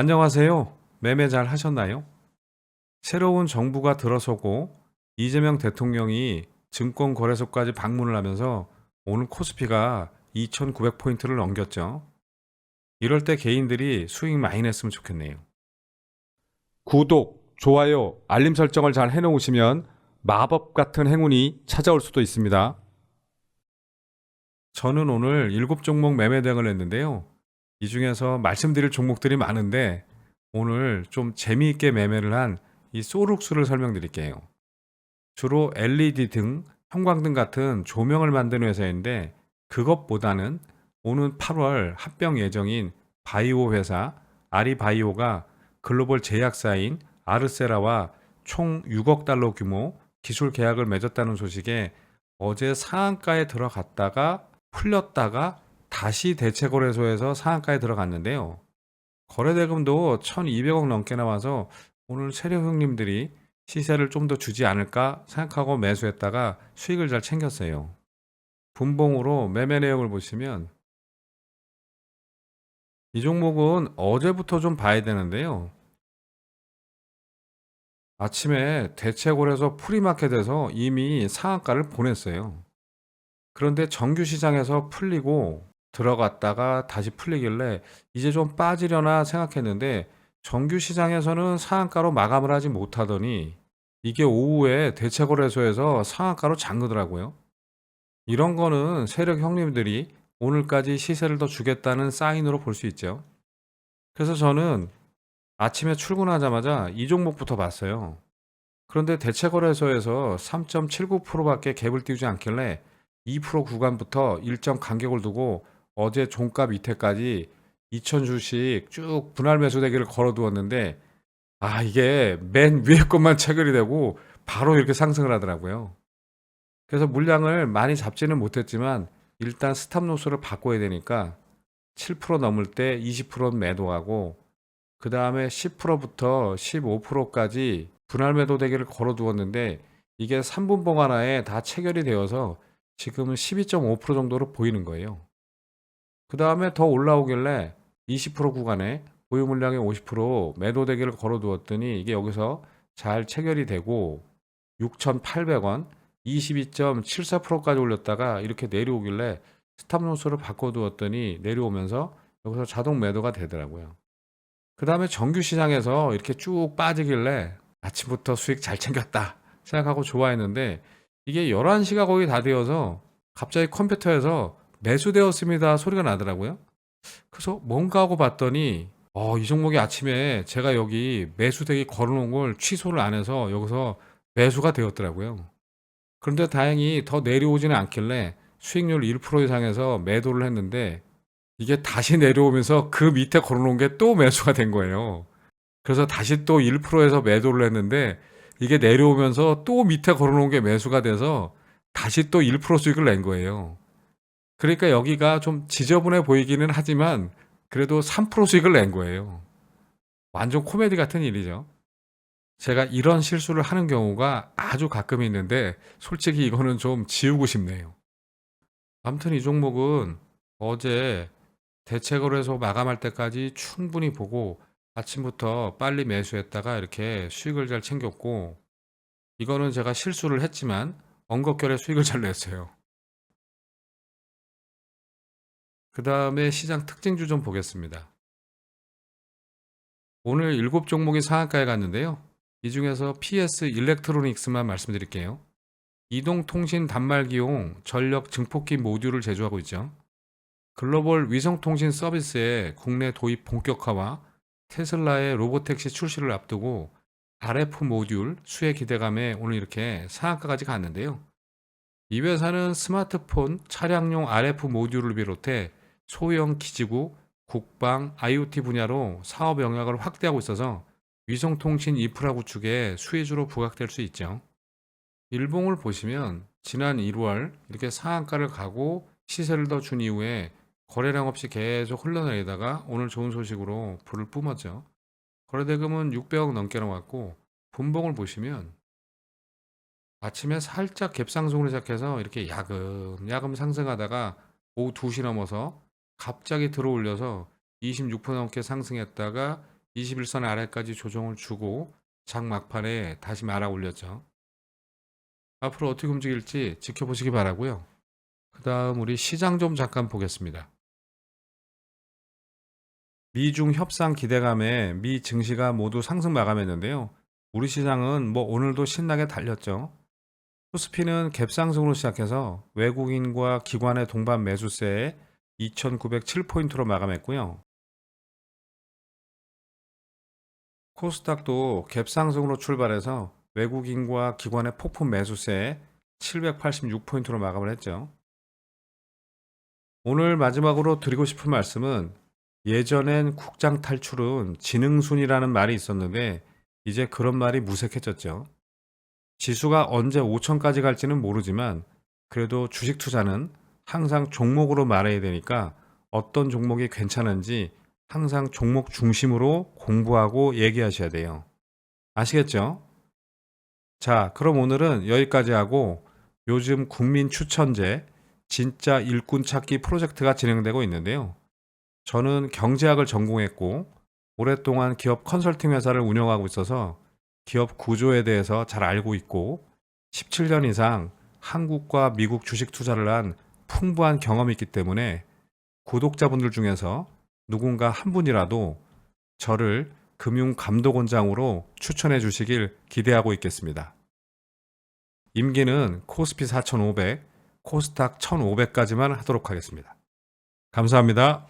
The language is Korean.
안녕하세요. 매매 잘 하셨나요? 새로운 정부가 들어서고 이재명 대통령이 증권거래소까지 방문을 하면서 오늘 코스피가 2,900포인트를 넘겼죠. 이럴 때 개인들이 수익 많이 냈으면 좋겠네요. 구독, 좋아요, 알림 설정을 잘 해놓으시면 마법 같은 행운이 찾아올 수도 있습니다. 저는 오늘 7종목 매매 대응을 했는데요. 이 중에서 말씀드릴 종목들이 많은데 오늘 좀 재미있게 매매를 한 이 소룩스를 설명드릴게요. 주로 LED 등 형광등 같은 조명을 만드는 회사인데 그것보다는 오는 8월 합병 예정인 바이오 회사 아리바이오가 글로벌 제약사인 아르세라와 총 6억 달러 규모 기술 계약을 맺었다는 소식에 어제 상한가에 들어갔다가 풀렸다가 다시 대체거래소에서 상한가에 들어갔는데요. 거래대금도 1200억 넘게 나와서 오늘 세력 형님들이 시세를 좀 더 주지 않을까 생각하고 매수했다가 수익을 잘 챙겼어요. 분봉으로 매매 내역을 보시면 이 종목은 어제부터 좀 봐야 되는데요. 아침에 대체골에서 프리마켓에서 이미 상한가를 보냈어요. 그런데 정규 시장에서 풀리고 들어갔다가 다시 풀리길래 이제 좀 빠지려나 생각했는데 정규 시장에서는 상한가로 마감을 하지 못하더니 이게 오후에 대체거래소에서 상한가로 잠그더라고요. 이런 거는 세력 형님들이 오늘까지 시세를 더 주겠다는 사인으로 볼 수 있죠. 그래서 저는 아침에 출근하자마자 이 종목부터 봤어요. 그런데 대체거래소에서 3.79%밖에 갭을 띄우지 않길래 2% 구간부터 일정 간격을 두고 어제 종가 밑에까지 2천 주씩 쭉 분할 매수 대기를 걸어두었는데 아 이게 맨 위에 것만 체결이 되고 바로 이렇게 상승을 하더라고요. 그래서 물량을 많이 잡지는 못했지만 일단 스탑 노스를 바꿔야 되니까 7% 넘을 때 20%는 매도하고 그 다음에 10%부터 15%까지 분할 매도 대기를 걸어두었는데 이게 3분봉 하나에 다 체결이 되어서 지금은 12.5% 정도로 보이는 거예요. 그 다음에 더 올라오길래 20% 구간에 보유 물량의 50% 매도 대기를 걸어두었더니 이게 여기서 잘 체결이 되고 6,800원 22.74%까지 올렸다가 이렇게 내려오길래 스탑 노스를 바꿔두었더니 내려오면서 여기서 자동 매도가 되더라고요. 그 다음에 정규 시장에서 이렇게 쭉 빠지길래 아침부터 수익 잘 챙겼다 생각하고 좋아했는데 이게 11시가 거의 다 되어서 갑자기 컴퓨터에서 매수되었습니다 소리가 나더라고요. 그래서 뭔가 하고 봤더니 어, 이 종목이 아침에 제가 여기 매수대기 걸어놓은 걸 취소를 안 해서 여기서 매수가 되었더라고요. 그런데 다행히 더 내려오지는 않길래 수익률 1% 이상에서 매도를 했는데 이게 다시 내려오면서 그 밑에 걸어놓은 게 또 매수가 된 거예요. 그래서 다시 또 1%에서 매도를 했는데 이게 내려오면서 또 밑에 걸어놓은 게 매수가 돼서 다시 또 1% 수익을 낸 거예요. 그러니까 여기가 좀 지저분해 보이기는 하지만 그래도 3% 수익을 낸 거예요. 완전 코미디 같은 일이죠. 제가 이런 실수를 하는 경우가 아주 가끔 있는데 솔직히 이거는 좀 지우고 싶네요. 아무튼 이 종목은 어제 대책거래소 마감할 때까지 충분히 보고 아침부터 빨리 매수했다가 이렇게 수익을 잘 챙겼고 이거는 제가 실수를 했지만 엉겁결에 수익을 잘 냈어요. 그 다음에 시장 특징주 좀 보겠습니다. 오늘 7종목이 상한가에 갔는데요. 이 중에서 PS 일렉트로닉스만 말씀드릴게요. 이동통신 단말기용 전력 증폭기 모듈을 제조하고 있죠. 글로벌 위성통신 서비스의 국내 도입 본격화와 테슬라의 로보택시 출시를 앞두고 RF 모듈 수혜 기대감에 오늘 이렇게 상한가까지 갔는데요. 이 회사는 스마트폰, 차량용 RF 모듈을 비롯해 소형 기지국, 국방, IoT 분야로 사업 영역을 확대하고 있어서 위성통신 인프라 구축에 수혜주로 부각될 수 있죠. 일봉을 보시면 지난 1월 이렇게 상한가를 가고 시세를 더 준 이후에 거래량 없이 계속 흘러내리다가 오늘 좋은 소식으로 불을 뿜었죠. 거래대금은 600억 넘게 나왔고 분봉을 보시면 아침에 살짝 갭상승으로 시작해서 이렇게 야금야금 상승하다가 오후 2시 넘어서 갑자기 들어올려서 26% 넘게 상승했다가 21선 아래까지 조정을 주고 장 막판에 다시 말아 올렸죠. 앞으로 어떻게 움직일지 지켜보시기 바라고요. 그 다음 우리 시장 좀 잠깐 보겠습니다. 미중 협상 기대감에 미 증시가 모두 상승 마감했는데요. 우리 시장은 뭐 오늘도 신나게 달렸죠. 코스피는 갭상승으로 시작해서 외국인과 기관의 동반 매수세에 2,907포인트로 마감했고요. 코스닥도 갭상승으로 출발해서 외국인과 기관의 폭풍 매수세에 786포인트로 마감을 했죠. 오늘 마지막으로 드리고 싶은 말씀은 예전엔 국장 탈출은 지능순이라는 말이 있었는데 이제 그런 말이 무색해졌죠. 지수가 언제 5천까지 갈지는 모르지만 그래도 주식 투자는 항상 종목으로 말해야 되니까 어떤 종목이 괜찮은지 항상 종목 중심으로 공부하고 얘기하셔야 돼요. 아시겠죠? 자, 그럼 오늘은 여기까지 하고 요즘 국민 추천제 진짜 일꾼 찾기 프로젝트가 진행되고 있는데요. 저는 경제학을 전공했고 오랫동안 기업 컨설팅 회사를 운영하고 있어서 기업 구조에 대해서 잘 알고 있고 17년 이상 한국과 미국 주식 투자를 한 풍부한 경험이 있기 때문에 구독자분들 중에서 누군가 한 분이라도 저를 금융감독원장으로 추천해 주시길 기대하고 있겠습니다. 임기는 코스피 4,500, 코스닥 1,500까지만 하도록 하겠습니다. 감사합니다.